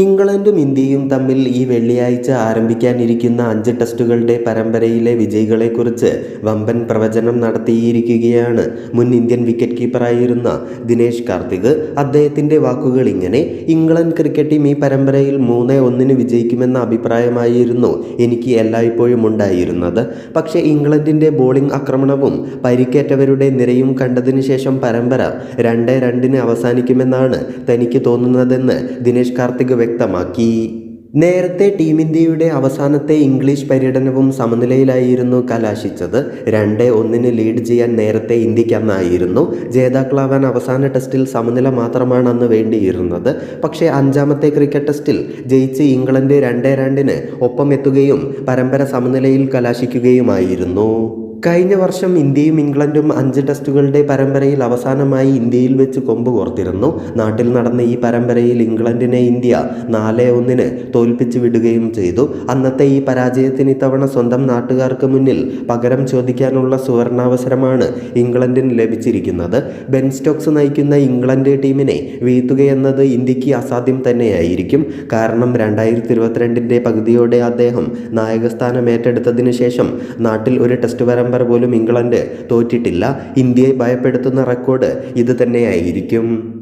ഇംഗ്ലണ്ടും ഇന്ത്യയും തമ്മിൽ ഈ വെള്ളിയാഴ്ച ആരംഭിക്കാനിരിക്കുന്ന അഞ്ച് ടെസ്റ്റുകളുടെ പരമ്പരയിലെ വിജയികളെക്കുറിച്ച് വമ്പൻ പ്രവചനം നടത്തിയിരിക്കുകയാണ് മുൻ ഇന്ത്യൻ വിക്കറ്റ് കീപ്പറായിരുന്ന ദിനേശ് കാർത്തിക്. അദ്ദേഹത്തിന്റെ വാക്കുകൾ ഇങ്ങനെ ഇംഗ്ലണ്ട് ക്രിക്കറ്റ് ടീം ഈ പരമ്പരയിൽ മൂന്ന് ഒന്നിന് വിജയിക്കുമെന്ന അഭിപ്രായമായിരുന്നു എനിക്ക് എല്ലായ്പ്പോഴും ഉണ്ടായിരുന്നത്. പക്ഷേ ഇംഗ്ലണ്ടിന്റെ ബോളിംഗ് ആക്രമണവും പരിക്കേറ്റവരുടെ നിരയും കണ്ടതിന് ശേഷം പരമ്പര രണ്ട് രണ്ടിന് അവസാനിക്കുമെന്നാണ് തനിക്ക് തോന്നുന്നതെന്ന് ദിനേശ് കാർത്തിക് വ്യക്തമാക്കി. നേരത്തെ ടീം ഇന്ത്യയുടെ അവസാനത്തെ ഇംഗ്ലീഷ് പര്യടനവും സമനിലയിലായിരുന്നു കലാശിച്ചത്. രണ്ട് ഒന്നിന് ലീഡ് ചെയ്യാൻ നേരത്തെ ഇന്ത്യക്കന്നായിരുന്നു ജേതാക്കളാവാൻ അവസാന ടെസ്റ്റിൽ സമനില മാത്രമാണ് അന്ന് വേണ്ടിയിരുന്നത്. പക്ഷേ അഞ്ചാമത്തെ ക്രിക്കറ്റ് ടെസ്റ്റിൽ ജയിച്ച് ഇംഗ്ലണ്ട് രണ്ട് രണ്ടിന് ഒപ്പം എത്തുകയും പരമ്പര സമനിലയിൽ കലാശിക്കുകയുമായിരുന്നു. കഴിഞ്ഞ വർഷം ഇന്ത്യയും ഇംഗ്ലണ്ടും അഞ്ച് ടെസ്റ്റുകളുടെ പരമ്പരയിൽ അവസാനമായി ഇന്ത്യയിൽ വെച്ച് കൊമ്പ് കോർത്തിരുന്നു. നാട്ടിൽ നടന്ന ഈ പരമ്പരയിൽ ഇംഗ്ലണ്ടിനെ ഇന്ത്യ നാല് ഒന്നിന് തോൽപ്പിച്ചു വിടുകയും ചെയ്തു. അന്നത്തെ ഈ പരാജയത്തിന് ഇത്തവണ സ്വന്തം നാട്ടുകാർക്ക് മുന്നിൽ പകരം ചോദിക്കാനുള്ള സുവർണാവസരമാണ് ഇംഗ്ലണ്ടിന് ലഭിച്ചിരിക്കുന്നത്. ബെൻ സ്റ്റോക്സ് നയിക്കുന്ന ഇംഗ്ലണ്ട് ടീമിനെ വീഴ്ത്തുകയെന്നത് ഇന്ത്യയ്ക്ക് അസാധ്യം തന്നെയായിരിക്കും. കാരണം രണ്ടായിരത്തി ഇരുപത്തിരണ്ടിന്റെ പകുതിയോടെ അദ്ദേഹം നായകസ്ഥാനം ഏറ്റെടുത്തതിനു ശേഷം നാട്ടിൽ ഒരു ടെസ്റ്റ് പോലും ഇംഗ്ലണ്ട് തോറ്റിട്ടില്ല. ഇന്ത്യയെ ഭയപ്പെടുത്തുന്ന റെക്കോർഡ് ഇത് തന്നെയായിരിക്കും.